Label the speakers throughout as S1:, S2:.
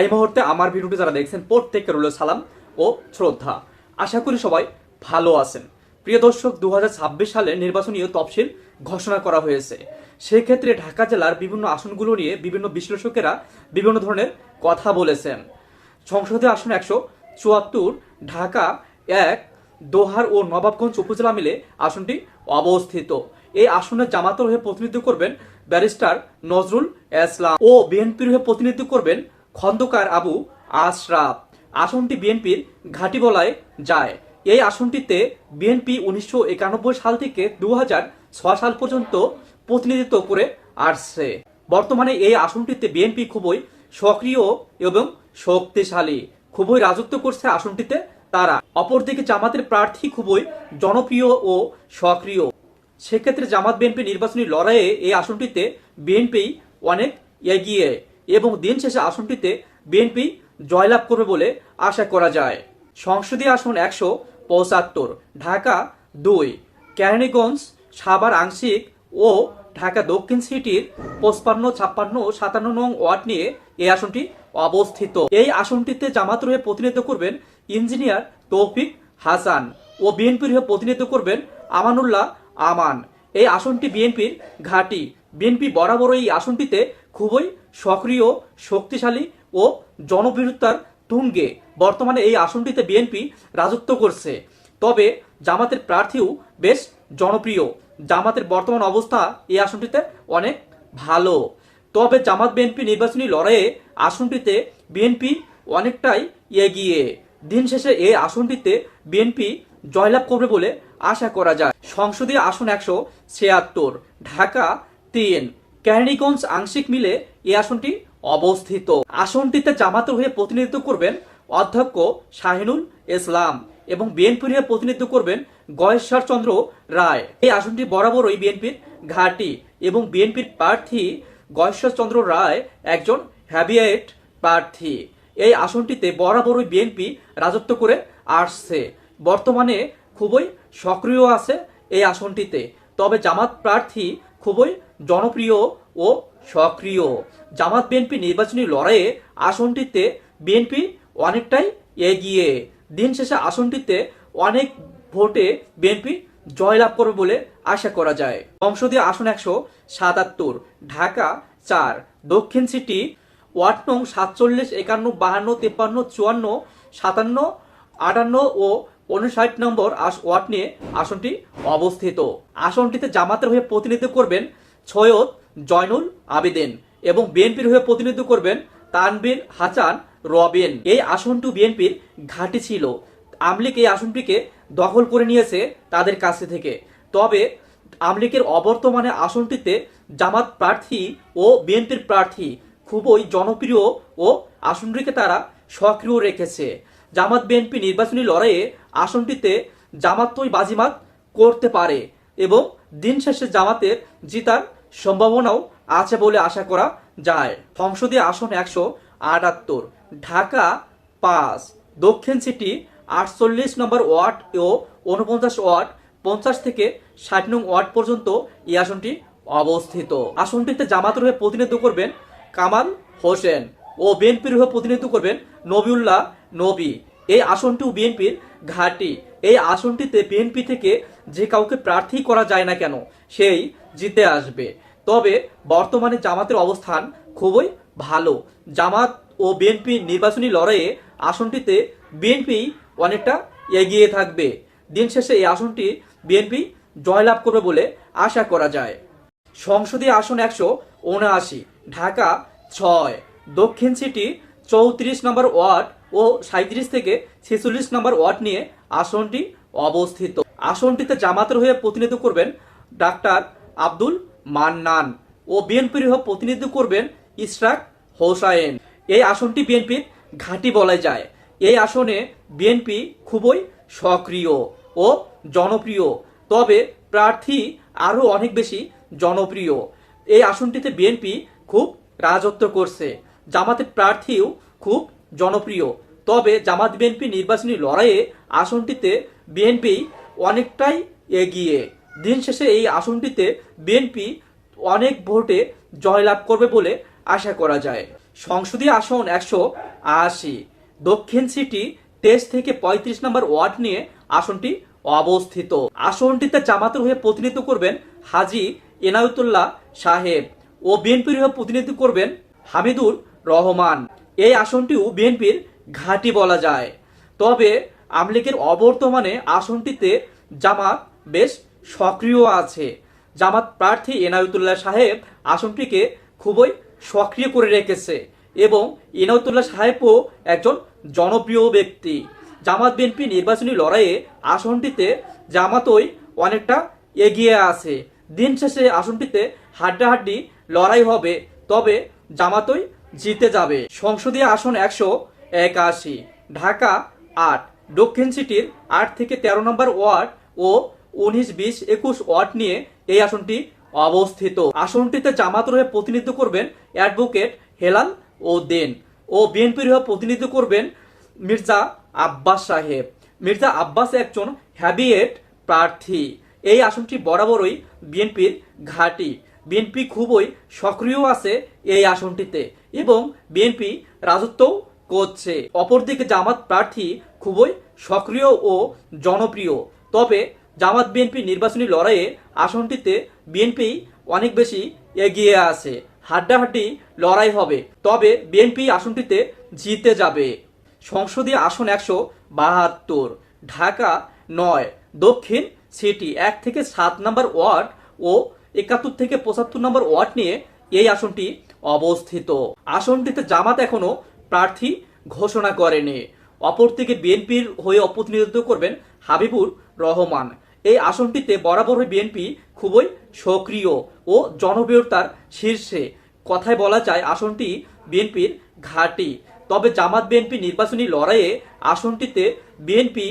S1: এই মুহূর্তে আমার ভিডিওটি যারা দেখছেন, প্রত্যেককে রইল সালাম ও শ্রদ্ধা। আশা করি সবাই ভালো আছেন। প্রিয় দর্শক দু হাজার ছাব্বিশ সালে নির্বাচনীয় তফসিল ঘোষণা করা হয়েছে। সেক্ষেত্রে ঢাকা জেলার বিভিন্ন আসনগুলো নিয়ে বিভিন্ন বিশ্লেষকেরা বিভিন্ন ধরনের কথা বলেছেন। সংসদীয় আসন একশো চুয়াত্তর, ঢাকা এক, দোহার ও নবাবগঞ্জ উপজেলা মিলে আসনটি অবস্থিত। এই আসনে জামাতের হয়ে প্রতিনিধিত্ব করবেন ব্যারিস্টার নজরুল ইসলাম ও বিএনপির হয়ে প্রতিনিধিত্ব করবেন খন্দকার আবু আশরাফ। আসনটি বিএনপির ঘাঁটি বলায় যায়। এই আসনটিতে বিএনপি উনিশশো একানব্বই সাল থেকে দু সাল পর্যন্ত প্রতিনিধিত্ব করে আসছে। বর্তমানে এই আসনটিতে বিএনপি খুবই সক্রিয় এবং শক্তিশালী, খুবই রাজত্ব করছে আসনটিতে তারা। অপরদিকে জামাতের প্রার্থী খুবই জনপ্রিয় ও সক্রিয়। সেক্ষেত্রে জামাত বিএনপি নির্বাচনী লড়াইয়ে এই আসনটিতে বিএনপি অনেক এগিয়ে। এবং দিন শেষে আসনটিতে বিএনপি জয়লাভ করবে বলে আশা করা যায়। সংসদীয় আসন একশো পঁচাত্তর, ঢাকা দুই, কেরানীগঞ্জ, সাভার আংশিক ও ঢাকা দক্ষিণ সিটির পঁচপান্ন, ছাপ্পান্ন সাতান্ন নং ওয়ার্ড নিয়ে এই আসনটি অবস্থিত। এই আসনটিতে জামাত হয়ে প্রতিনিধিত্ব করবেন ইঞ্জিনিয়ার তৌফিক হাসান ও বিএনপির হয়ে প্রতিনিধিত্ব করবেন আমানুল্লাহ আমান। এই আসনটি বিএনপির ঘাঁটি। বিএনপি বরাবর এই আসনটিতে খুবই সক্রিয়, শক্তিশালী ও জনবিরোধিতার তুঙ্গে বর্তমানে এই আসনটিতে বিএনপি রাজত্ব করছে। তবে জামাতের প্রার্থীও বেশ জনপ্রিয়। জামাতের বর্তমান অবস্থা এই আসনটিতে অনেক ভালো। তবে জামাত বিএনপি নির্বাচনী লড়াইয়ে আসনটিতে বিএনপি অনেকটাই এগিয়ে। দিন শেষে এই আসনটিতে বিএনপি জয়লাভ করবে বলে আশা করা যায়। সংসদীয় আসন একশো ছিয়াত্তর, ঢাকা তিন। ক্যারিগঞ্জ আংশিক মিলে এই আসনটি অবস্থিত। আসনটিতে জামাতের হয়ে প্রতিনিধিত্ব করবেন অধ্যক্ষ শাহিনুল ইসলাম এবং বিএনপির হয়ে প্রতিনিধিত্ব করবেন গয়েশ্বর চন্দ্র রায়। এই আসনটি বরাবরই বিএনপির ঘাঁটি এবং বিএনপির প্রার্থী গয়েশ্বর চন্দ্র রায় একজন হ্যাবিয়েট প্রার্থী। এই আসনটিতে বরাবরই বিএনপি রাজত্ব করে আসছে। বর্তমানে খুবই সক্রিয় আছে এই আসনটিতে। তবে জামাত প্রার্থী খুবই জনপ্রিয় ও সক্রিয়। জামাত বিএনপি নির্বাচনী লড়াইয়ে আসনটিতে বিএনপি অনেকটাই এগিয়ে। দিন শেষে আসনটিতে অনেক ভোটে বিএনপি জয়লাভ করবে বলে আশা করা যায়। সংসদীয় আসন একশো সাতাত্তর, ঢাকা চার, দক্ষিণ সিটি ওয়ার্ড নং সাতচল্লিশ, একান্ন, বাহান্ন, তেপ্পান্ন, চুয়ান্ন, সাতান্ন, আটান্ন ও উনষাট নম্বর আস- ওয়ার্ড নিয়ে আসনটি অবস্থিত। আসনটিতে জামাতের হয়ে প্রতিনিধিত্ব করবেন সৈয়দ জয়নুল আবেদিন এবং বিএনপির হয়ে প্রতিনিধিত্ব করবেন তানবীর হাসান রবিন। এই আসনটি বিএনপির ঘাঁটি ছিল। আমলিক এই আসনটিকে দখল করে নিয়েছে তাদের কাছে থেকে। তবে আমলিকের অবর্তমানে আসনটিতে জামাত প্রার্থী ও বিএনপির প্রার্থী খুবই জনপ্রিয় ও আসনটিকে তারা সক্রিয় রেখেছে। জামাত বিএনপি নির্বাচনী লড়াইয়ে আসনটিতে জামাতই বাজিমাত করতে পারে এবং দিন শেষে জামাতের জিতার সম্ভাবনাও আছে বলে আশা করা যায়। সংসদীয় আসন একশো আটাত্তর, ঢাকা পাঁচ, দক্ষিণ সিটি আটচল্লিশ নম্বর ওয়ার্ড ও উনপঞ্চাশ ওয়ার্ড, পঞ্চাশ থেকে ষাট নং ওয়ার্ড পর্যন্ত এই আসনটি অবস্থিত। আসনটিতে জামাতের হয়ে প্রতিনিধিত্ব করবেন কামাল হোসেন ও বিএনপির হয়ে প্রতিনিধিত্ব করবেন নবিউল্লাহ নবী। এই আসনটিও বিএনপির ঘাঁটি। এই আসনটিতে বিএনপি থেকে যে কাউকে প্রার্থী করা যায় না কেন, সেই জিতে আসবে। তবে বর্তমানে জামাতের অবস্থান খুবই ভালো। জামাত ও বিএনপি নির্বাচনী লড়াইয়ে আসনটিতে বিএনপি অনেকটা এগিয়ে থাকবে। দিন শেষে এই আসনটি বিএনপি জয়লাভ করবে বলে আশা করা যায়। সংসদীয় আসন একশো উনআশি, ঢাকা ছয়, দক্ষিণ সিটি চৌত্রিশ নম্বর ওয়ার্ড ও সাঁত্রিশ থেকে ছেচল্লিশ নম্বর ওয়ার্ড নিয়ে আসনটি অবস্থিত। আসনটিতে জামাতের হয়ে প্রতিনিধিত্ব করবেন ডাক্তার আব্দুল মান্নান ও বিএনপির হয়ে প্রতিনিধিত্ব করবেন ইশরাক হোসাইন। এই আসনটি বিএনপির ঘাঁটি বলা যায়। এই আসনে বিএনপি খুবই সক্রিয় ও জনপ্রিয়, তবে প্রার্থী আরও অনেক বেশি জনপ্রিয়। এই আসনটিতে বিএনপি খুব রাজত্ব করছে। জামাতের প্রার্থীও খুব জনপ্রিয়। তবে জামাত বিএনপি নির্বাচনী লড়াইয়ে আসনটিতে বিএনপি অনেকটাই এগিয়ে। দিন শেষে এই আসনটিতে বিএনপি অনেক ভোটে জয়লাভ করবে বলে আশা করা যায়। সংসদীয় আসন একশো আশি। দক্ষিণ সিটি তেইশ থেকে পঁয়ত্রিশ নম্বর ওয়ার্ড নিয়ে আসনটি অবস্থিত। আসনটিতে জামাতের হয়ে প্রতিনিধিত্ব করবেন হাজি এনায়তুল্লাহ সাহেব ও বিএনপির হয়ে প্রতিনিধিত্ব করবেন হামিদুর রহমান। এই আসনটিও বিএনপির ঘাঁটি বলা যায়। তবে আমলিকের অবর্তমানে আসনটিতে জামাত বেশ সক্রিয় আছে। জামাত প্রার্থী এনায়তুল্লাহ সাহেব আসনটিকে খুবই সক্রিয় করে রেখেছে এবং এনায়তুল্লাহ সাহেবও একজন জনপ্রিয় ব্যক্তি। জামাত বিএনপি নির্বাচনী লড়াইয়ে আসনটিতে জামাতই অনেকটা এগিয়ে আছে। দিন শেষে আসনটিতে হাড্ডাহাড্ডি লড়াই হবে, তবে জামাতই জিতে যাবে। সংসদীয় আসন একশো একাশি। ঢাকা আট। দক্ষিণ সিটির আট থেকে তেরো নম্বর ওয়ার্ড ও উনিশ, বিশ, একুশ ওয়ার্ড নিয়ে এই আসনটি অবস্থিত। আসনটিতে জামাত হয়ে প্রতিনিধিত্ব করবেন অ্যাডভোকেট হেলাল ও দেন ও বিএনপির হয়ে প্রতিনিধিত্ব করবেন মির্জা আব্বাস সাহেব। মির্জা আব্বাস একজন হ্যাবিয়েট প্রার্থী। এই আসনটি বরাবরই বিএনপির ঘাঁটি। বিএনপি খুবই সক্রিয় আছে এই আসনটিতে এবং বিএনপি রাজত্বও করছে। অপরদিকে জামাত প্রার্থী খুবই সক্রিয় ও জনপ্রিয়। তবে জামাত বিএনপি নির্বাচনী লড়াইয়ে আসনটিতে বিএনপি অনেক বেশি এগিয়ে আছে। হাড্ডাহাড্ডি লড়াই হবে। তবে বিএনপি আসনটিতে জিতে যাবে। সংসদীয় আসন একশো বাহাত্তর, ঢাকা নয়, দক্ষিণ সিটি এক থেকে সাত নম্বর ওয়ার্ড ও একাত্তর থেকে পঁচাত্তর নম্বর ওয়ার্ড নিয়ে এই আসনটি অবস্থিত। আসনটিতে জামাত এখনও প্রার্থী ঘোষণা করেনি। অপরদিকে বিএনপির হয়ে অপ্রতিনিধিত্ব করবেন হাবিবুর রহমান। এই আসনটিতে বরাবর বিএনপি খুবই সক্রিয় ও জনপ্রিয়তার শীর্ষে। কথায় বলা যায়, আসনটি বিএনপির ঘাঁটি। তবে জামাত বিএনপি নির্বাচনী লড়াইয়ে আসনটিতে বিএনপি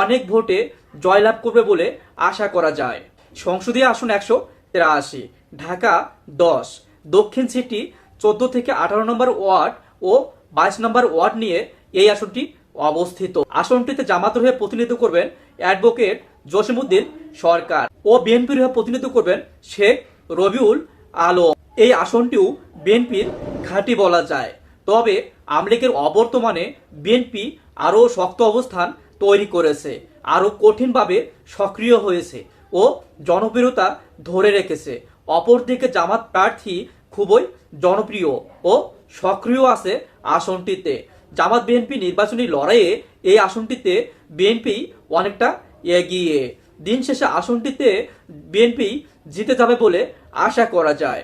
S1: অনেক ভোটে জয়লাভ করবে বলে আশা করা যায়। সংসদীয় আসন একশো তিরাশি, ঢাকা দশ, দক্ষিণ সিটি চোদ্দ থেকে আঠারো নম্বর ওয়ার্ড ও বাইশ নম্বর ওয়ার্ড নিয়ে এই আসনটি অবস্থিত। আসনটিতে জামাতের হয়ে প্রতিনিধিত্ব করবেন অ্যাডভোকেট জসিমুদ্দিন সরকার ও বিএনপির হয়ে প্রতিনিধিত্ব করবেন শেখ রবিউল আলম। এই আসনটিও বিএনপির ঘাঁটি বলা যায়। তবে আমলিকের অবর্তমানে বিএনপি আরও শক্ত অবস্থান তৈরি করেছে, আরও কঠিনভাবে সক্রিয় হয়েছে ও জনপ্রিয়তা ধরে রেখেছে। অপরদিকে জামাত প্রার্থী খুবই জনপ্রিয় ও সক্রিয় আছে আসনটিতে। জামাত বিএনপি নির্বাচনী লড়াইয়ে এই আসনটিতে বিএনপি অনেকটা এগিয়ে। দিন শেষে আসনটিতে বিএনপি জিতে যাবে বলে আশা করা যায়।